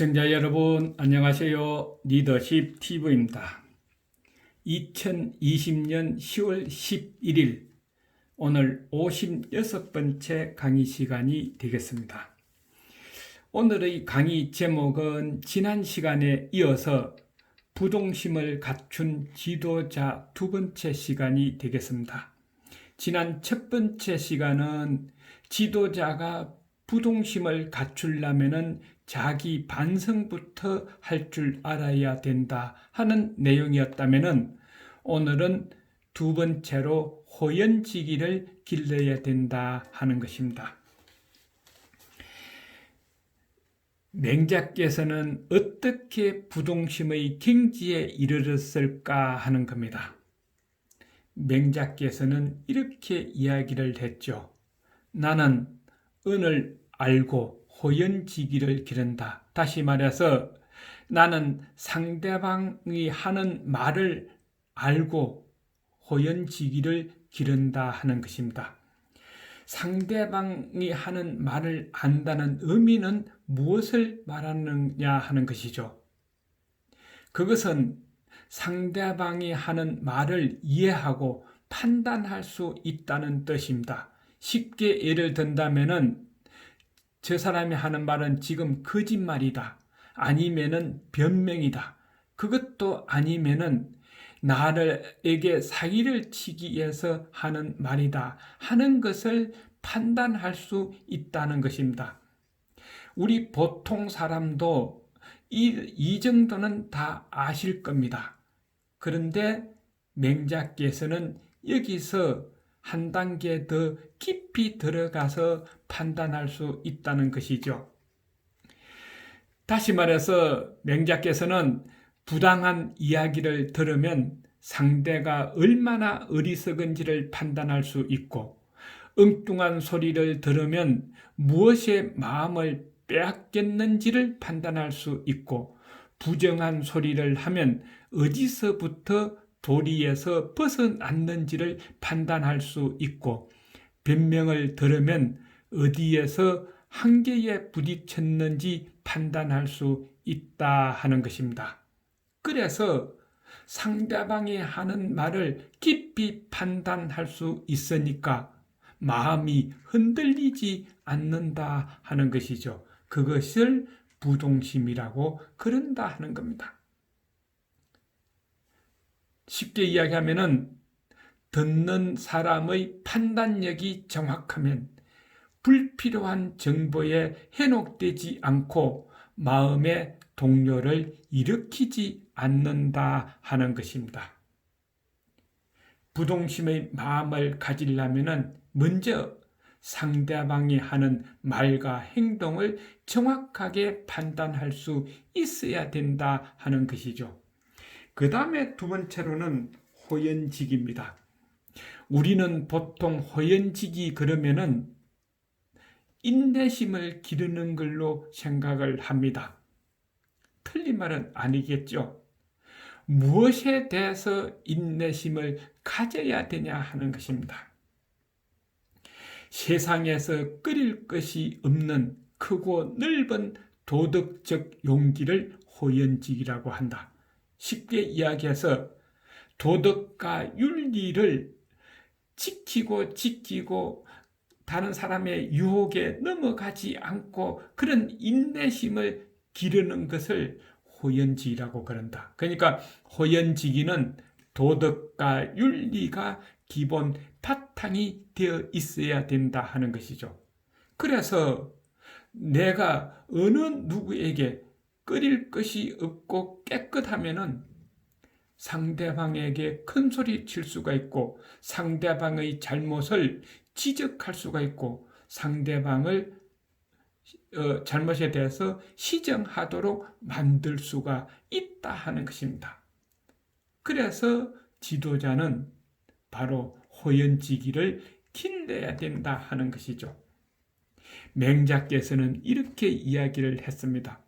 시청자 여러분 안녕하세요. 리더십 TV입니다. 2020년 10월 11일 오늘 56번째 강의 시간이 되겠습니다. 오늘의 강의 제목은 지난 시간에 이어서 부동심을 갖춘 지도자 두 번째 시간이 되겠습니다. 지난 첫 번째 시간은 지도자가 부동심을 갖추려면은 자기 반성부터 할 줄 알아야 된다 하는 내용이었다면은 오늘은 두 번째로 호연지기를 길러야 된다 하는 것입니다. 맹자께서는 어떻게 부동심의 경지에 이르렀을까 하는 겁니다. 맹자께서는 이렇게 이야기를 했죠. 나는 은을 알고 호연지기를 기른다. 다시 말해서 나는 상대방이 하는 말을 알고 호연지기를 기른다 하는 것입니다. 상대방이 하는 말을 안다는 의미는 무엇을 말하느냐 하는 것이죠. 그것은 상대방이 하는 말을 이해하고 판단할 수 있다는 뜻입니다. 쉽게 예를 든다면은 저 사람이 하는 말은 지금 거짓말이다. 아니면은 변명이다. 그것도 아니면은 나를에게 사기를 치기 위해서 하는 말이다. 하는 것을 판단할 수 있다는 것입니다. 우리 보통 사람도 이, 이 정도는 다 아실 겁니다. 그런데 맹자께서는 여기서 한 단계 더 깊이 들어가서 판단할 수 있다는 것이죠. 다시 말해서 맹자께서는 부당한 이야기를 들으면 상대가 얼마나 어리석은지를 판단할 수 있고 엉뚱한 소리를 들으면 무엇에 마음을 빼앗겼는지를 판단할 수 있고 부정한 소리를 하면 어디서부터 도리에서 벗어났는지를 판단할 수 있고 변명을 들으면 어디에서 한계에 부딪혔는지 판단할 수 있다 하는 것입니다. 그래서 상대방이 하는 말을 깊이 판단할 수 있으니까 마음이 흔들리지 않는다 하는 것이죠. 그것을 부동심이라고 그런다 하는 겁니다. 쉽게 이야기하면은 듣는 사람의 판단력이 정확하면 불필요한 정보에 해독되지 않고 마음의 동요를 일으키지 않는다 하는 것입니다. 부동심의 마음을 가지려면 먼저 상대방이 하는 말과 행동을 정확하게 판단할 수 있어야 된다 하는 것이죠. 그 다음에 두 번째로는 호연직입니다. 우리는 보통 호연직이 그러면은 인내심을 기르는 걸로 생각을 합니다. 틀린 말은 아니겠죠. 무엇에 대해서 인내심을 가져야 되냐 하는 것입니다. 세상에서 끓일 것이 없는 크고 넓은 도덕적 용기를 호연직이라고 한다. 쉽게 이야기해서 도덕과 윤리를 지키고 지키고 다른 사람의 유혹에 넘어가지 않고 그런 인내심을 기르는 것을 호연지라고 그런다. 그러니까 호연지기는 도덕과 윤리가 기본 바탕이 되어 있어야 된다 하는 것이죠. 그래서 내가 어느 누구에게 끓일 것이 없고 깨끗하면은 상대방에게 큰 소리 칠 수가 있고 상대방의 잘못을 지적할 수가 있고 상대방을 어, 잘못에 대해서 시정하도록 만들 수가 있다 하는 것입니다. 그래서 지도자는 바로 호연지기를 길러야 된다 하는 것이죠. 맹자께서는 이렇게 이야기를 했습니다.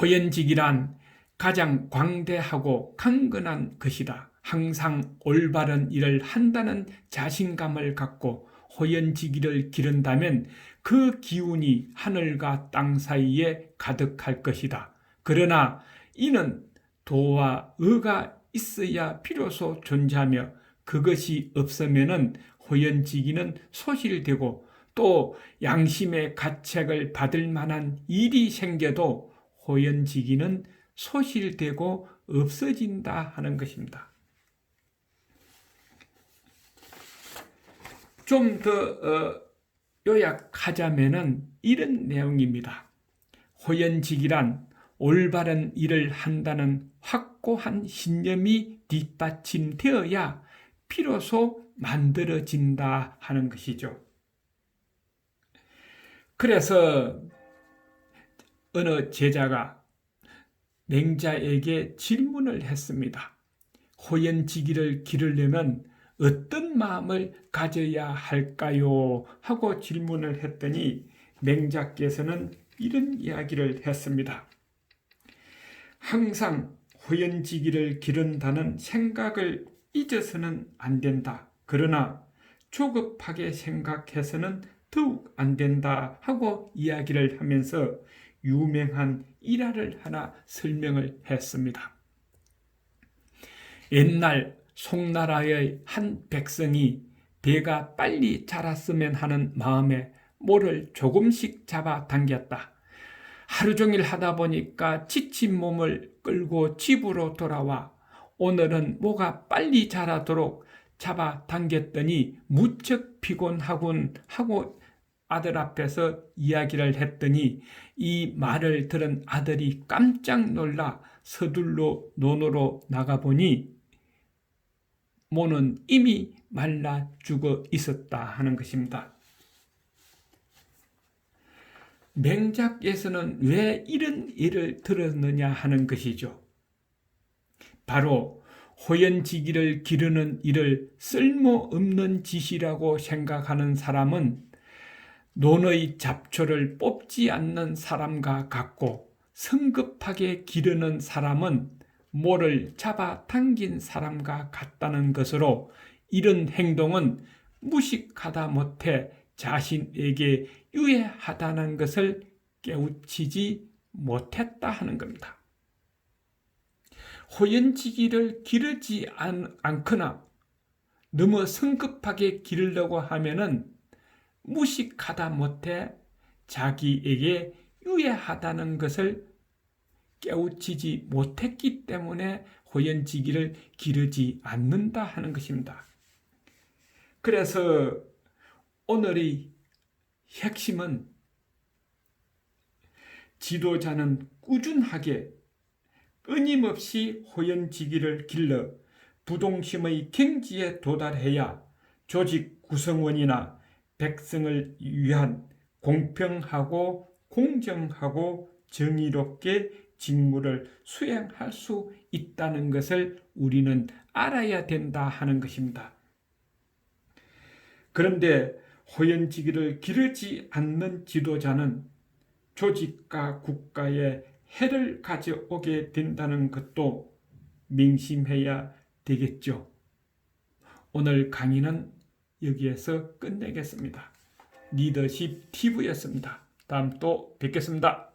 호연직이란 가장 광대하고 강건한 것이다. 항상 올바른 일을 한다는 자신감을 갖고 호연지기를 기른다면 그 기운이 하늘과 땅 사이에 가득할 것이다. 그러나 이는 도와 의가 있어야 비로소 존재하며 그것이 없으면은 호연지기는 소실되고 또 양심의 가책을 받을 만한 일이 생겨도 호연지기는 소실되고 없어진다 하는 것입니다. 좀더 어, 요약하자면은 이런 내용입니다. 호연직이란 올바른 일을 한다는 확고한 신념이 뒷받침되어야 비로소 만들어진다 하는 것이죠. 그래서 어느 제자가 맹자에게 질문을 했습니다. 호연지기를 기르려면 어떤 마음을 가져야 할까요? 하고 질문을 했더니 맹자께서는 이런 이야기를 했습니다. 항상 호연지기를 기른다는 생각을 잊어서는 안 된다. 그러나 조급하게 생각해서는 더욱 안 된다 하고 이야기를 하면서 유명한 일화를 하나 설명을 했습니다. 옛날 송나라의 한 백성이 배가 빨리 자랐으면 하는 마음에 모를 조금씩 잡아 당겼다. 하루 종일 하다 보니까 지친 몸을 끌고 집으로 돌아와 오늘은 모가 빨리 자라도록 잡아 당겼더니 무척 피곤하군 하고 아들 앞에서 이야기를 했더니 이 말을 들은 아들이 깜짝 놀라 서둘러 논으로 나가보니 모는 이미 말라 죽어 있었다 하는 것입니다. 맹작에서는 왜 이런 일을 들었느냐 하는 것이죠. 바로 호연지기를 기르는 일을 쓸모없는 짓이라고 생각하는 사람은 논의 잡초를 뽑지 않는 사람과 같고 성급하게 기르는 사람은 모를 잡아 당긴 사람과 같다는 것으로 이런 행동은 무식하다 못해 자신에게 유해하다는 것을 깨우치지 못했다 하는 겁니다. 호연지기를 기르지 않, 않거나 너무 성급하게 기르려고 하면은 무식하다 못해 자기에게 유해하다는 것을 깨우치지 못했기 때문에 호연지기를 기르지 않는다 하는 것입니다. 그래서 오늘의 핵심은 지도자는 꾸준하게 끊임없이 호연지기를 길러 부동심의 경지에 도달해야 조직 구성원이나 백성을 위한 공평하고 공정하고 정의롭게 직무를 수행할 수 있다는 것을 우리는 알아야 된다 하는 것입니다. 그런데 호연지기를 기르지 않는 지도자는 조직과 국가에 해를 가져오게 된다는 것도 명심해야 되겠죠. 오늘 강의는 여기에서 끝내겠습니다. 리더십 TV였습니다. 다음 또 뵙겠습니다.